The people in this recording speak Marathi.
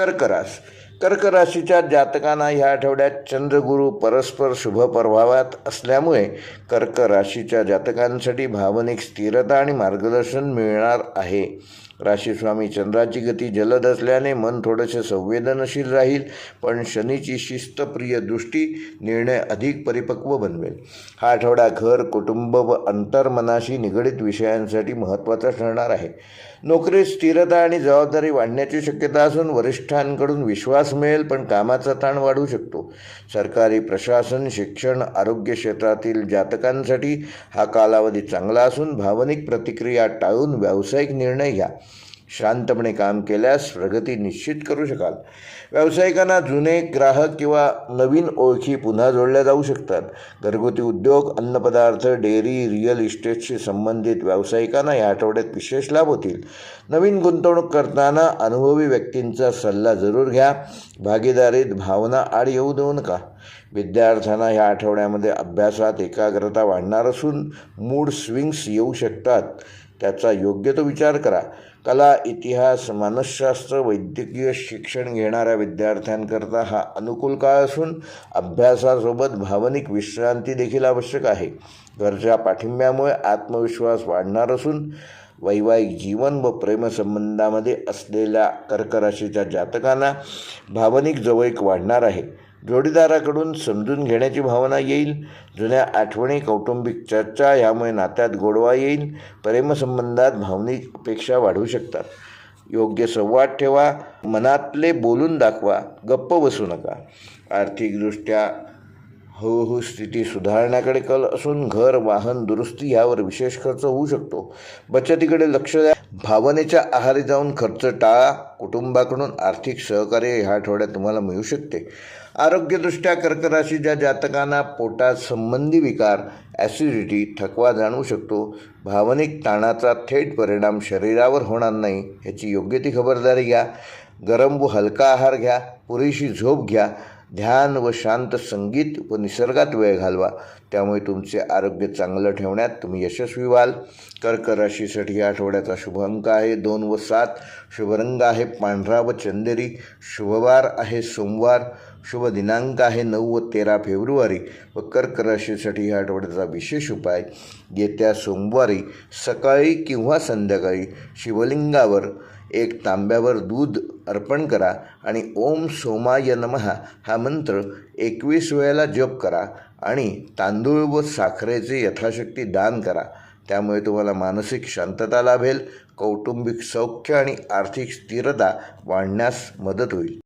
कर्क रास कर्क राशीच्या जातकांना ह्या आठवड्यात चंद्रगुरू परस्पर शुभ प्रभावात असल्यामुळे कर्क राशीच्या जातकांसाठी भावनिक स्थिरता आणि मार्गदर्शन मिळणार आहे. राशीस्वामी चंद्राची गती जलद असल्याने मन थोडेसे संवेदनशील राहील पण शनीची शिस्तप्रिय दृष्टी निर्णय अधिक परिपक्व बनवेल. हा आठवडा घर कुटुंब व अंतर्मनाशी निगडित विषयांसाठी महत्त्वाचा ठरणार आहे. नोकरीत स्थिरता आणि जबाबदारी वाढण्याची शक्यता असून वरिष्ठांकडून विश्वास मिळेल पण कामाचा ताण वाढू शकतो. सरकारी प्रशासन शिक्षण आरोग्य क्षेत्रातील जातकांसाठी हा कालावधी चांगला असून भावनिक प्रतिक्रिया टाळून व्यावसायिक निर्णय घ्या. शांतपणे काम केल्यास प्रगती निश्चित करू शकाल. व्यावसायिकांना जुने ग्राहक किंवा नवीन ओळखी पुन्हा जोडल्या जाऊ शकतात. घरगुती उद्योग अन्नपदार्थ डेअरी रिअल इस्टेटशी संबंधित व्यावसायिकांना या आठवड्यात विशेष लाभ होतील. नवीन गुंतवणूक करताना अनुभवी व्यक्तींचा सल्ला जरूर घ्या. भागीदारीत भावना आड येऊ देऊ नका. विद्यार्थ्यांना ह्या आठवड्यामध्ये अभ्यासात एकाग्रता वाढणार असून मूड स्विंग्स येऊ शकतात. त्याचा योग्य तो विचार करा. कला इतिहास मानसशास्त्र वैद्यकीय शिक्षण घेणाऱ्या विद्यार्थ्यांकरता हा अनुकूल काळ असून अभ्यासासोबत भावनिक विश्रांती देखील आवश्यक आहे. घरच्या पाठिंब्यामुळे आत्मविश्वास वाढणार असून वैवाहिक जीवन व प्रेमसंबंधामध्ये असलेल्या कर्कराशीच्या जातकांना भावनिक जवळीक वाढणार आहे. जोडीदाराकडून समजून घेण्याची भावना येईल. जुन्या आठवणी कौटुंबिक चर्चा यामुळे नात्यात गोडवा येईल. प्रेमसंबंधात भावनिक अपेक्षा वाढू शकतात. योग्य संवाद ठेवा. मनातले बोलून दाखवा. गप्प बसू नका. आर्थिकदृष्ट्या हळूहळू स्थिती सुधारण्याकडे कल असून घर वाहन दुरुस्ती यावर विशेष खर्च होऊ शकतो. बचतीकडे लक्ष द्या. भावनेच्या आहारी जाऊन खर्च टाळा. कुटुंबाकडून आर्थिक सहकार्य ह्या आठवड्यात तुम्हाला मिळू शकते. आरोग्यदृष्ट्या कर्कराशी ज्या जातकांना पोटात संबंधी विकार ॲसिडिटी थकवा जाणवू शकतो. भावनिक ताणाचा थेट परिणाम शरीरावर होणार नाही ह्याची योग्य ती खबरदारी घ्या. गरम व हलका आहार घ्या. पुरेशी झोप घ्या. ध्यान व शांत संगीत व निसर्गात वेळ घालवा. त्यामुळे तुमचे आरोग्य चांगलं ठेवण्यात तुम्ही यशस्वी व्हाल. कर्क राशीसाठी या आठवड्याचा शुभ अंक आहे. दोन व सात. शुभरंग आहे पांढरा व चंदेरी. शुभवार आहे सोमवार. शुभ दिनांक आहे नऊ व तेरा फेब्रुवारी व कर्क राशीसाठी या आठवड्याचा विशेष उपाय. येत्या सोमवारी सकाळी किंवा संध्याकाळी शिवलिंगावर एक तांब्यावर दूध अर्पण करा आणि ओम सोमाय नमः हा मंत्र एकवीस वेळेला जप करा आणि तांदूळ व साखरेचे यथाशक्ती दान करा. त्यामुळे तुम्हाला मानसिक शांतता लाभेल कौटुंबिक सौख्य आणि आर्थिक स्थिरता वाढण्यास मदत होईल.